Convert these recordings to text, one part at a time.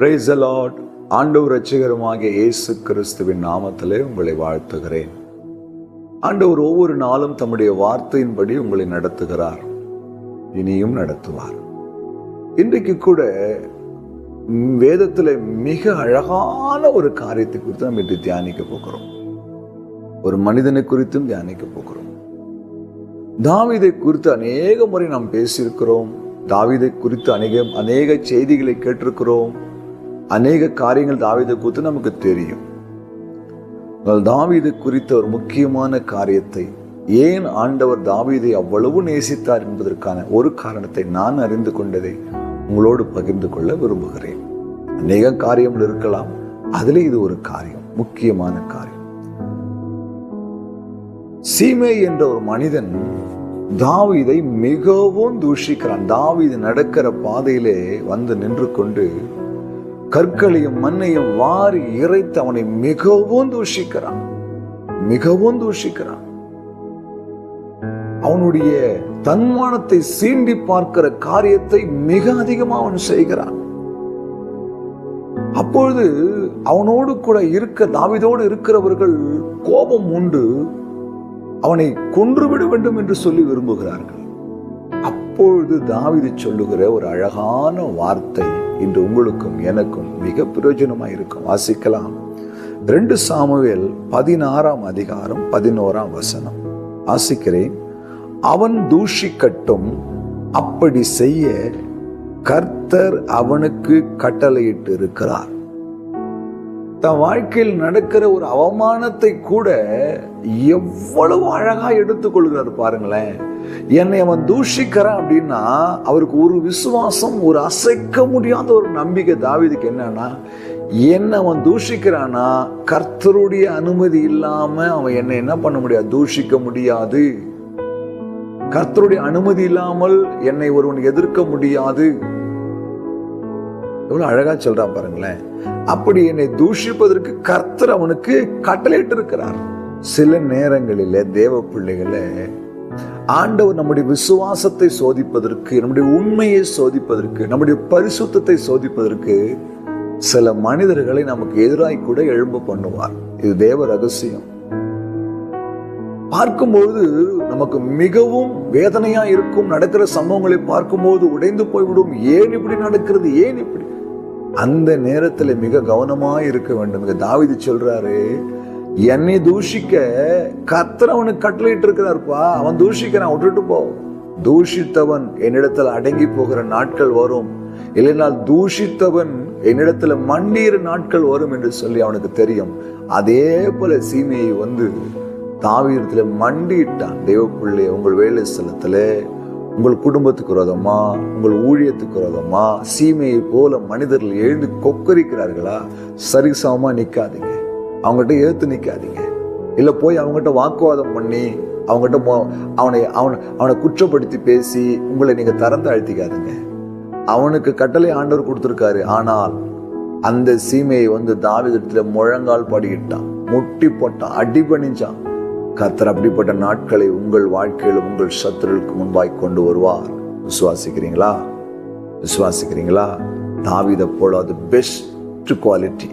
Price allot ஆண்டவர் ரட்சகருமாகிய இயேசு கிறிஸ்துவின் நாமத்திலே உங்களை வாழ்த்துகிறேன். ஆண்டவர் ஒவ்வொரு நாளும் தம்முடைய வார்த்தையின்படி உங்களை நடத்துகிறார். இனியும் நடத்துவார். இன்றைக்கு கூட வேதத்தில் மிக அழகான ஒரு காரியத்தை குறித்து நம்ம இன்று தியானிக்க போகிறோம். ஒரு மனிதனை குறித்தும் தியானிக்க போகிறோம். தாவிதை குறித்து அநேக முறை நாம் பேசியிருக்கிறோம். தாவிதை குறித்து அநேக அநேக செய்திகளை கேட்டிருக்கிறோம். அநேக காரியங்கள் தாவீதை குறித்து நமக்கு தெரியும். தாவீது குறித்த ஒரு முக்கியமான காரியத்தை ஏன் ஆண்டவர் தாவீதை அவ்வளவு நேசித்தார் என்பதற்கான ஒரு காரணத்தை நான் அறிந்து கொண்டதை உங்களோடு பகிர்ந்து கொள்ள விரும்புகிறேன். அநேக காரியங்கள் இருக்கலாம் அதில் இது ஒரு காரியம் முக்கியமான காரியம். சீமே என்ற ஒரு மனிதன் தாவீதை மிகவும் தூஷிக்கிறான். தாவீது நடக்கிற பாதையிலே வந்து நின்று கொண்டு கற்களையும் மண்ணையும் வாரி இறைத்து அவனை மிகவும் தூஷிக்கிறான். மிகவும் தூஷிக்கிறான். அவனுடைய தன்மானத்தை சீண்டி பார்க்கிற காரியத்தை மிக அதிகமா அவன் செய்கிறான். அப்பொழுது அவனோடு கூட இருக்க தாவிதோடு இருக்கிறவர்கள் கோபம் உண்டு. அவனை கொன்றுவிட வேண்டும் என்று சொல்லி விரும்புகிறார்கள். அப்பொழுது தாவிது சொல்லுகிற ஒரு அழகான வார்த்தை இன்று உங்களுக்கும் எனக்கும் மிக பிரயோஜனமாக இருக்கும். வாசிக்கலாம். ரெண்டு சாமுவேல் பதினாறாம் அதிகாரம் பதினோராம் வசனம். வாசிக்கிறேன். அவன் தூஷிக்கட்டும் அப்படி செய்ய கர்த்தர் அவனுக்கு கட்டளையிட்டு இருக்கிறார் தன் வாழ்க்கையில் நடக்கிற ஒரு அவமானத்தை கூட எவ்வளவு அழகா எடுத்துக்கொள்கிறார் பாருங்களேன். என்னை அவன் தூஷிக்கிறான் அப்படின்னா அவருக்கு ஒரு விசுவாசம் ஒரு அசைக்க முடியாத ஒரு நம்பிக்கை தாவிதுக்கு என்னன்னா என்ன அவன் தூஷிக்கிறானா கர்த்தருடைய அனுமதி இல்லாம அவன் என்னை என்ன பண்ண முடியாது? தூஷிக்க முடியாது. கர்த்தருடைய அனுமதி இல்லாமல் என்னை ஒருவன் எதிர்க்க முடியாது. எவ்வளோ அழகா சொல்கிறான் பாருங்களேன். அப்படி என்னை தூஷிப்பதற்கு கர்த்தர் அவனுக்கு கட்டளையிட்டு இருக்கிறார் சில நேரங்களில தேவ பிள்ளைகளை ஆண்டவர் நம்முடைய விசுவாசத்தை சோதிப்பதற்கு நம்முடைய உண்மையை சோதிப்பதற்கு நம்முடைய பரிசுத்தத்தை சோதிப்பதற்கு சில மனிதர்களை நமக்கு எதிராய் கூட எழும்ப பண்ணுவார். இது தேவ ரகசியம். பார்க்கும்போது நமக்கு மிகவும் வேதனையா இருக்கும் நடக்கிற சம்பவங்களை பார்க்கும்போது உடைந்து போய்விடும். ஏன் இப்படி நடக்கிறது? ஏன் இப்படி? அந்த நேரத்தில் மிக கவனமாக இருக்க வேண்டும். மிக தாவிதி சொல்றாரு என்னை தூஷிக்க கத்திரவனுக்கு அவனுக்கு கட்டளையிட்டு இருக்கிறார்ப்பா அவன் தூஷிக்கிறான் விட்டுட்டு போ. தூஷித்தவன் என்னிடத்தில் அடங்கி போகிற நாட்கள் வரும். இல்லைனால் தூஷித்தவன் என்னிடத்துல மண்ணீர் நாட்கள் வரும் என்று சொல்லி அவனுக்கு தெரியும். அதே போல சீமையை வந்து தாவீரத்தில் மண்டியிட்டான். தேவ பிள்ளை உங்கள் வேலை ஸ்தலத்துல உங்கள் குடும்பத்துக்கு விரோதமா? உங்கள் ஊழியத்துக்கு விரோதமா? சீமையை போல மனிதர்கள் எழுந்து கொக்கரிக்கிறார்களா? சரிசமமாக நிற்காதீங்க அவங்ககிட்ட ஏற்று நிற்காதீங்க இல்லை போய் அவங்ககிட்ட வாக்குவாதம் பண்ணி அவங்ககிட்ட மோ- அவனை அவனை அவனை குற்றப்படுத்தி பேசி உங்களை நீங்கள் திறந்து அழுத்திக்காதீங்க. அவனுக்கு கட்டளை ஆண்டவர் கொடுத்துருக்காரு. ஆனால் அந்த சீமையை வந்து தாவிதத்தில் முழங்கால் படிக்கிட்டான் முட்டி போட்டான். அடி பண்ணிச்சான் கர்த்தர் அப்படிப்பட்ட நாட்களை உங்கள் வாழ்க்கையில் உங்கள் சத்துருவுக்கு முன்பாய் கொண்டு வருவார். விசுவாசிக்கிறீங்களா? விசுவாசிக்கிறீங்களா? தாவித போல அது பெஸ்ட் குவாலிட்டி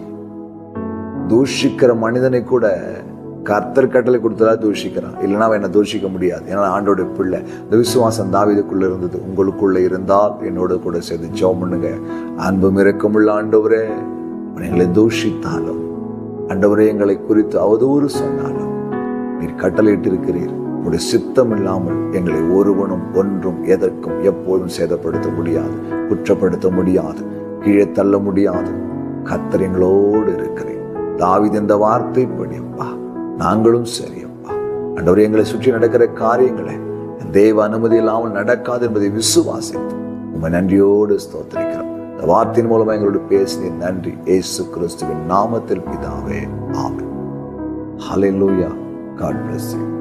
தூஷிக்கிற மனிதனை கூட கர்த்தர் கட்டளை கொடுத்ததா தூஷிக்கிறான். இல்லைன்னா அவன் என்ன தூஷிக்க முடியாது. ஏன்னா ஆண்டோட பிள்ளை. இந்த விசுவாசம் தாவிதக்குள்ள இருந்தது. உங்களுக்குள்ள இருந்தால் என்னோட கூட சேர்ந்து ஜோம் பண்ணுங்க. அன்பும் இரக்கமுள்ள ஆண்டவரே எங்களை தூஷித்தாலும் ஆண்டவரே எங்களை குறித்து அவதூறு சொன்னாலும் நீர் கட்டளையிட்டு இருக்கிறீர் உடைய சித்தம் இல்லாமல் எங்களை ஒருவனும் ஒன்றும் எதற்கும் எப்போதும் சேதப்படுத்த முடியாது குற்றப்படுத்த முடியாது கீழே தள்ள முடியாது. கத்தரிங்களோடு இருக்கிறேன் தாவித இந்த வார்த்தை படியப்பா நாங்களும் சரியப்பா ஆண்டவர் எங்களை சுற்றி நடக்கிற காரியங்களை தேவ அனுமதி இல்லாமல் நடக்காது என்பதை விசுவாசித்து உங்க நன்றியோடு ஸ்தோத்திரிக்கிறோம். இந்த வார்த்தையின் மூலமா எங்களோடு பேசினேன் நன்றி. ஏசு கிறிஸ்துவின் நாமத்தில் பிதாவே. ஆமென். ஹalleluya. God bless you